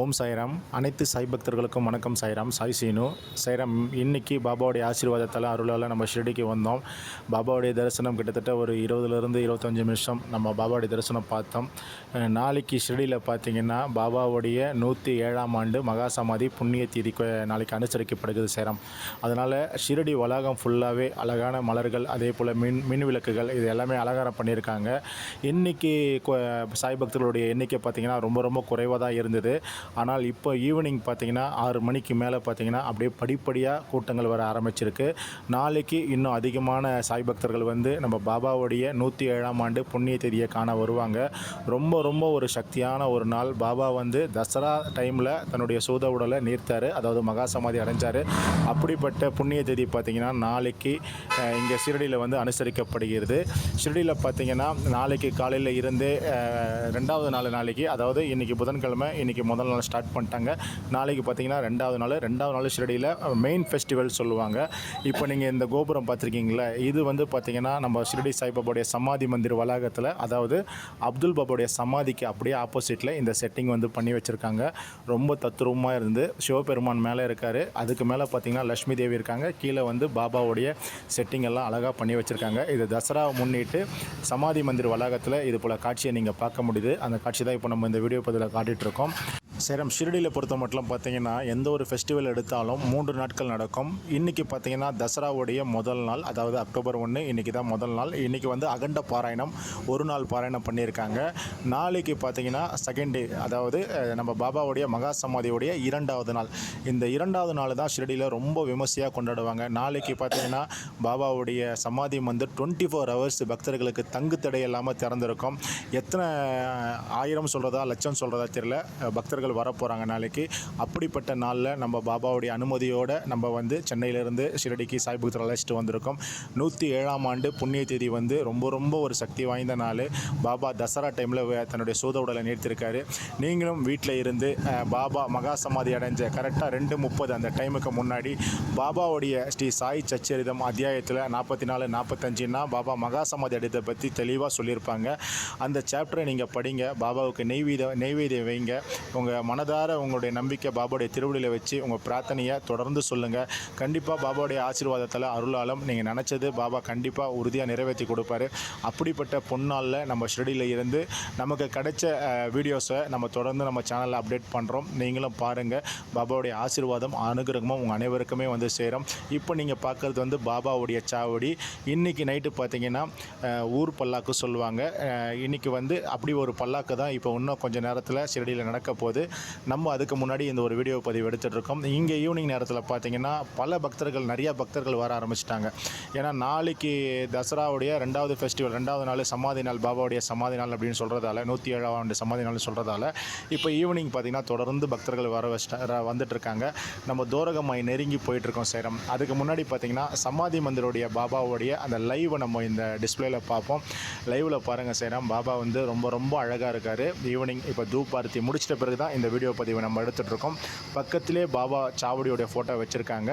ஓம் சாய்ராம் அனைத்து சாய் பக்தர்களுக்கும் வணக்கம் சாய்ராம் சாய் சீனு. சாய்ராம் இன்றைக்கி பாபாவுடைய ஆசீர்வாதத்தால் அருளால் நம்ம ஷிரடிக்கு வந்தோம். பாபாவுடைய தரிசனம் கிட்டத்தட்ட ஒரு இருபதுலேருந்து இருபத்தஞ்சி நிமிஷம் நம்ம பாபாவுடைய தரிசனம் பார்த்தோம். நாளைக்கு ஷிரடியில் பார்த்தீங்கன்னா பாபாவுடைய நூற்றி ஏழாம் ஆண்டு மகா சமாதி புண்ணிய தேதி நாளைக்கு அனுசரிக்கப்படுகிறது சேரம். அதனால் ஷிரடி வளாகம் ஃபுல்லாகவே அழகான மலர்கள் அதே போல் மின் மின் விளக்குகள் இது எல்லாமே அலங்காரம் பண்ணியிருக்காங்க. இன்னைக்கு சாய் பக்தர்களுடைய எண்ணிக்கை பார்த்தீங்கன்னா ரொம்ப ரொம்ப குறைவாக தான் இருந்தது. ஆனால் இப்போ ஈவினிங் பார்த்தீங்கன்னா ஆறு மணிக்கு மேலே பார்த்தீங்கன்னா அப்படியே படிப்படியாக கூட்டங்கள் வர ஆரம்பிச்சிருக்கு. நாளைக்கு இன்னும் அதிகமான சாய் பக்தர்கள் வந்து நம்ம பாபாவுடைய நூற்றி ஏழாம் ஆண்டு புண்ணிய தேதியை காண வருவாங்க. ரொம்ப ரொம்ப ஒரு சக்தியான ஒரு நாள். பாபா வந்து தசரா டைமில் தன்னுடைய சூத உடலை நீர்த்தார். அதாவது மகா சமாதி அடைஞ்சார். அப்படிப்பட்ட புண்ணிய தேதி பார்த்தீங்கன்னா நாளைக்கு இங்கே ஷிரடியில் வந்து அனுசரிக்கப்படுகிறது. ஷிரடியில் பார்த்தீங்கன்னா நாளைக்கு காலையில் இருந்தே ரெண்டாவது நாள் நாளைக்கு அதாவது இன்றைக்கி புதன்கிழமை இன்றைக்கி முதல் நாள் ஸ்டார்ட் பண்ணிட்டாங்க. நாளைக்கு பார்த்தீங்கன்னா ரெண்டாவது நாள். ரெண்டாவது நாள் ஷிரடியில் மெயின் ஃபெஸ்டிவல் சொல்லுவாங்க. இப்போ நீங்கள் இந்த கோபுரம் பார்த்துருக்கீங்களா இது வந்து பார்த்தீங்கன்னா நம்ம ஷிரடி சாய்பாபாவுடைய சமாதி மந்திர் வளாகத்தில் அதாவது அப்துல் பாபாவுடைய சமாதிக்கு அப்படியே ஆப்போசிட்டில் இந்த செட்டிங் வந்து பண்ணி வச்சுருக்காங்க. ரொம்ப தத்ரூபமாக இருந்து சிவபெருமான் மேலே இருக்கார். அதுக்கு மேலே பார்த்தீங்கன்னா லக்ஷ்மி தேவி இருக்காங்க. கீழே வந்து பாபாவுடைய செட்டிங் எல்லாம் அழகாக பண்ணி வச்சுருக்காங்க. இது தசராவை முன்னிட்டு சமாதி மந்திர் வளாகத்தில் இது போல் காட்சியை நீங்கள் பார்க்க முடியுது. அந்த காட்சி தான் இப்போ நம்ம இந்த வீடியோ பதிவில் காட்டிகிட்ருக்கோம் சேலம் ஷிரடியில் பொறுத்த மட்டும் பார்த்தீங்கன்னா எந்த ஒரு ஃபெஸ்டிவல் எடுத்தாலும் மூன்று நாட்கள் நடக்கும். இன்றைக்கி பார்த்தீங்கன்னா தசராவுடைய முதல் நாள் அதாவது அக்டோபர் ஒன்று இன்றைக்கி தான் முதல் நாள். இன்றைக்கி வந்து அகண்ட பாராயணம் ஒரு நாள் பாராயணம் பண்ணியிருக்காங்க. நாளைக்கு பார்த்தீங்கன்னா செகண்ட் டே அதாவது நம்ம பாபாவுடைய மகா சமாதியுடைய இரண்டாவது நாள். இந்த இரண்டாவது நாள் தான் ஷிரடியில் ரொம்ப விமர்சையாக கொண்டாடுவாங்க. நாளைக்கு பார்த்தீங்கன்னா பாபாவுடைய சமாதி வந்து டுவெண்ட்டி ஃபோர் ஹவர்ஸ் பக்தர்களுக்கு தங்கு தடை இல்லாமல் திறந்திருக்கும். எத்தனை ஆயிரம் சொல்கிறதா லட்சம் சொல்கிறதா தெரியல. பக்தர்கள் வர வரப்போகிறாங்க நாளைக்கு. அப்படிப்பட்ட நாளில் நம்ம பாபாவுடைய அனுமதியோடு நம்ம வந்து சென்னையிலேருந்து ஷிரடிக்கு சாய் அழைச்சிட்டு வந்திருக்கோம். நூற்றி ஏழாம் ஆண்டு புண்ணிய தேதி வந்து ரொம்ப ரொம்ப ஒரு சக்தி வாய்ந்த நாள். பாபா தசரா டைமில் தன்னுடைய சூத உடலை நீர்த்திருக்காரு நீங்களும் வீட்டில் இருந்து பாபா மகா சமாதி அடைஞ்ச கரெக்டாக ரெண்டு முப்பது அந்த டைமுக்கு முன்னாடி பாபாவுடைய ஸ்ரீ சாய் சச்சரிதம் அத்தியாயத்தில் நாற்பத்தி நாலு நாற்பத்தஞ்சுன்னா பாபா மகா சமாதி அடைத்ததை பற்றி தெளிவாக சொல்லியிருப்பாங்க. அந்த சாப்டரை நீங்கள் படிங்க. பாபாவுக்கு நெய்வீத நெய்வேதியம் வைங்க. உங்கள் மனதார உங்களுடைய நம்பிக்கை பாபாவுடைய திருவடியில் வச்சு உங்கள் பிரார்த்தனையை தொடர்ந்து சொல்லுங்கள் கண்டிப்பாக பாபாவுடைய ஆசீர்வாதத்தில் அருளாலும் நீங்கள் நினச்சது பாபா கண்டிப்பாக உறுதியாக நிறைவேற்றி கொடுப்பாரு. அப்படிப்பட்ட பொன்னாளில் நம்ம ஷிரடியில் இருந்து நமக்கு கிடைச்ச வீடியோஸை நம்ம தொடர்ந்து நம்ம சேனலில் அப்டேட் பண்ணுறோம் நீங்களும் பாருங்கள் பாபாவுடைய ஆசீர்வாதம் அனுகிரகமும் உங்கள் அனைவருக்குமே வந்து சேரும். இப்போ நீங்கள் பார்க்குறது வந்து பாபாவுடைய சாவடி. இன்றைக்கி நைட்டு பார்த்தீங்கன்னா ஊர் பல்லாக்கு சொல்லுவாங்க. இன்றைக்கி வந்து அப்படி ஒரு பல்லாக்கு தான் இப்போ இன்னும் கொஞ்சம் நேரத்தில் ஷிரடியில் நடக்க போகுது. நம்ம அதுக்கு முன்னாடி இந்த ஒரு வீடியோ பதிவு எடுத்துகிட்டு இருக்கோம் இங்கே ஈவினிங் நேரத்தில் பார்த்தீங்கன்னா பல பக்தர்கள் நிறைய பக்தர்கள் வர ஆரம்பிச்சிட்டாங்க. ஏன்னா நாளைக்கு தசராவுடைய ரெண்டாவது ஃபெஸ்டிவல் ரெண்டாவது நாள் சமாதி நாள் பாபாவுடைய சமாதி நாள் அப்படின்னு சொல்கிறதால நூற்றி ஏழாம் ஆண்டு சமாதி நாள் சொல்கிறதால இப்போ ஈவினிங் பார்த்தீங்கன்னா தொடர்ந்து பக்தர்கள் வர வச்சிட்டா வந்துட்டுருக்காங்க. நம்ம தோரகமாய் நெருங்கி போயிட்டுருக்கோம் சேரம். அதுக்கு முன்னாடி பார்த்தீங்கன்னா சமாதி மந்திரோடைய பாபாவுடைய அந்த லைவை நம்ம இந்த டிஸ்பிளேல பார்ப்போம் லைவில் பாருங்கள் சேரம். பாபா வந்து ரொம்ப ரொம்ப அழகாக இருக்கார். ஈவினிங் இப்போ தூப் முடிச்சிட்ட பிறகு தான் இந்த வீடியோ பதிவை நம்ம எடுத்துகிட்ருக்கோம் பக்கத்திலே பாபா சாவடியோடைய ஃபோட்டோ வச்சுருக்காங்க.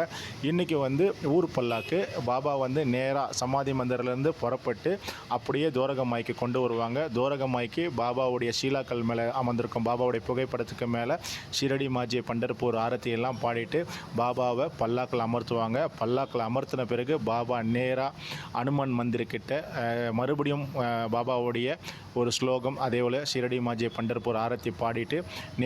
இன்றைக்கி வந்து ஊர் பல்லாக்கு பாபா வந்து நேராக சமாதி மந்திரிலேருந்து புறப்பட்டு அப்படியே தோரகமாய்க்கு கொண்டு வருவாங்க. தோரகமாய்க்கு பாபாவுடைய ஷீலாக்கள் மேலே அமர்ந்திருக்கும் பாபாவுடைய புகைப்படத்துக்கு மேலே ஷிரடி மாஜி பண்டர்பூர் ஆரத்தி எல்லாம் பாடிட்டு பாபாவை பல்லாக்கில் அமர்த்துவாங்க. பல்லாக்கில் அமர்த்தின பிறகு பாபா நேராக அனுமன் மந்திர்கிட்ட மறுபடியும் பாபாவுடைய ஒரு ஸ்லோகம் அதே போல் ஷிரடி மாஜி பண்டர்பூர் ஆரத்தி பாடிட்டு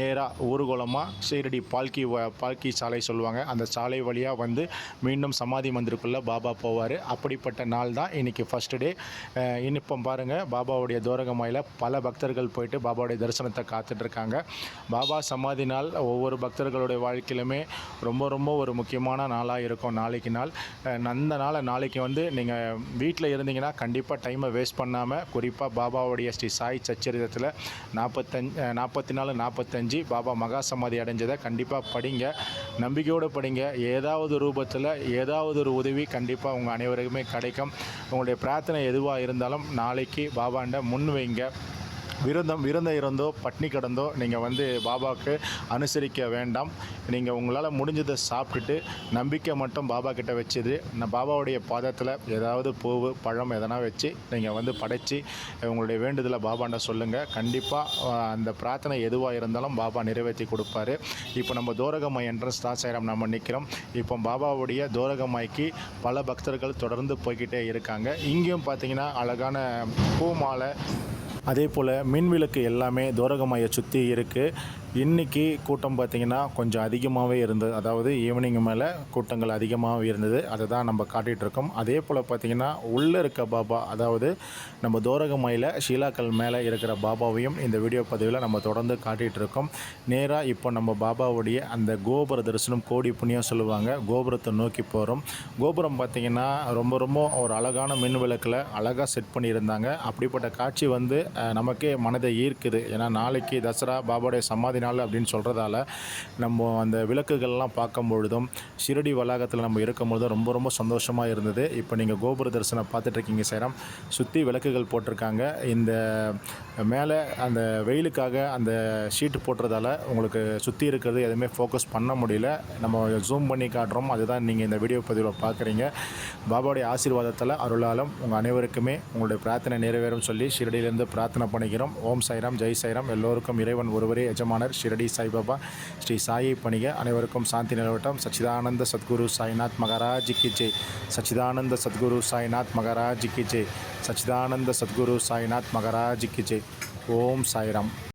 நேராக ஊர்கோலமாக சீரடி பால்கி வ- பால்கி சாலை சொல்லுவாங்க. அந்த சாலை வழியாக வந்து மீண்டும் சமாதி மந்திருக்குள்ளே பாபா போவார். அப்படிப்பட்ட நாள் தான் இன்றைக்கி ஃபஸ்ட்டு டே இனிப்பம் பாருங்கள் பாபாவுடைய தோரகமாயில் பல பக்தர்கள் போயிட்டு பாபாவுடைய தரிசனத்தை காத்துட்ருக்காங்க. பாபா சமாதி நாள் ஒவ்வொரு பக்தர்களுடைய வாழ்க்கையிலுமே ரொம்ப ரொம்ப ஒரு முக்கியமான நாளாக இருக்கும் நாளைக்கு நாள். அந்த நாளை நாளைக்கு வந்து நீங்கள் வீட்டில் இருந்தீங்கன்னா கண்டிப்பாக டைமை வேஸ்ட் பண்ணாமல் குறிப்பாக பாபாவுடைய ஸ்ரீ சாய் சச்சரிதத்தில் நாற்பத்தஞ்சு நாற்பத்தி நாலு நாற்பத்தஞ்சு பாபா மகா சமாதி அடைஞ்சதை கண்டிப்பாக படிங்க. நம்பிக்கையோடு படிங்க. ஏதாவது ரூபத்தில் ஏதாவது ஒரு உதவி கண்டிப்பாக உங்கள் அனைவருக்குமே கிடைக்கும். உங்களுடைய பிரார்த்தனை எதுவாக இருந்தாலும் நாளைக்கு பாபாண்ட முன் வைங்க. விருந்தம் விருந்த இருந்தோ பட்னி கடந்தோ நீங்கள் வந்து பாபாவுக்கு அனுசரிக்க வேண்டாம். நீங்கள் உங்களால் முடிஞ்சதை சாப்பிட்டுட்டு நம்பிக்கை மட்டும் பாபா கிட்ட வச்சுது. நான் பாபாவுடைய பாதத்தில் ஏதாவது பூவு பழம் எதனா வச்சு நீங்கள் வந்து படைச்சி உங்களுடைய வேண்டுதலை பாபாண்ட சொல்லுங்கள் கண்டிப்பாக அந்த பிரார்த்தனை எதுவாக இருந்தாலும் பாபா நிறைவேற்றி கொடுப்பாரு. இப்போ நம்ம தோரகமாய் என்ட்ரன்ஸ் தான் சேரம் நம்ம நிற்கிறோம் இப்போ பாபாவுடைய தோரகமாய்க்கு பல பக்தர்கள் தொடர்ந்து போய்கிட்டே இருக்காங்க. இங்கேயும் பார்த்தீங்கன்னா அழகான பூ மாலை அதே போல் மின்விளக்கு எல்லாமே தோரகமாயை சுற்றி இருக்குது இன்றைக்கி கூட்டம் பார்த்திங்கன்னா கொஞ்சம் அதிகமாகவே இருந்தது. அதாவது ஈவினிங் மேலே கூட்டங்கள் அதிகமாகவே இருந்தது. அதை தான் நம்ம காட்டிகிட்டு இருக்கோம். அதே போல் பார்த்திங்கன்னா உள்ளே இருக்க பாபா அதாவது நம்ம தோரகமாயில் ஷீலாக்கல் மேலே இருக்கிற பாபாவையும் இந்த வீடியோ பதிவில் நம்ம தொடர்ந்து காட்டிகிட்டு இருக்கோம். நேராக இப்போ நம்ம பாபாவுடைய அந்த கோபுர தரிசனம் கோடி புண்ணியம் சொல்லுவாங்க. கோபுரத்தை நோக்கி போகிறோம் கோபுரம் பார்த்திங்கன்னா ரொம்ப ரொம்ப ஒரு அழகான மின் விளக்கில் அழகாக செட் பண்ணியிருந்தாங்க. அப்படிப்பட்ட காட்சி வந்து நமக்கே மனதை ஈர்க்குது. ஏன்னா நாளைக்கு தசரா பாபாவுடைய சமாதி நாள் அப்படின்னு சொல்கிறதால நம்ம அந்த விளக்குகள்லாம் பார்க்கும் பொழுதும் ஷிரடி வளாகத்தில் நம்ம இருக்கும் பொழுதும் ரொம்ப ரொம்ப சந்தோஷமாக இருந்தது. இப்போ நீங்கள் கோபுர தரிசனம் பார்த்துட்ருக்கீங்க சேரம். சுற்றி விளக்குகள் போட்டிருக்காங்க. இந்த மேலே அந்த வெயிலுக்காக அந்த ஷீட் போட்டுறதால உங்களுக்கு சுற்றி இருக்கிறது எதுவுமே ஃபோக்கஸ் பண்ண முடியல. நம்ம ஜூம் பண்ணி காட்டுறோம். அதுதான் நீங்கள் இந்த வீடியோ பதிவில் பார்க்குறீங்க. பாபாவுடைய ஆசீர்வாதத்தில் அருளாலும் உங்கள் அனைவருக்குமே உங்களுடைய பிரார்த்தனை நிறைவேறும் சொல்லி ஷிரடியிலேருந்து பிரார்த்தனை பண்ணிக்கிறோம். ஓம் சைராம் ஜெய் சைராம். எல்லோருக்கும் இறைவன் ஒருவரே எஜமானர். ஷிரடி சாய்பாபா ஸ்ரீ சாயை பணிக அனைவருக்கும் சாந்தி நிலவட்டம். சச்சிதானந்த சத்குரு சாய்நாத் மகாராஜ் கி ஜெய். சச்சிதானந்த சத்குரு சாய்நாத் மகாராஜ் கி ஜெய். சச்சிதானந்த சத்குரு சாய்நாத் மகாராஜ் கி ஜெய். ஓம் சாய்ராம்.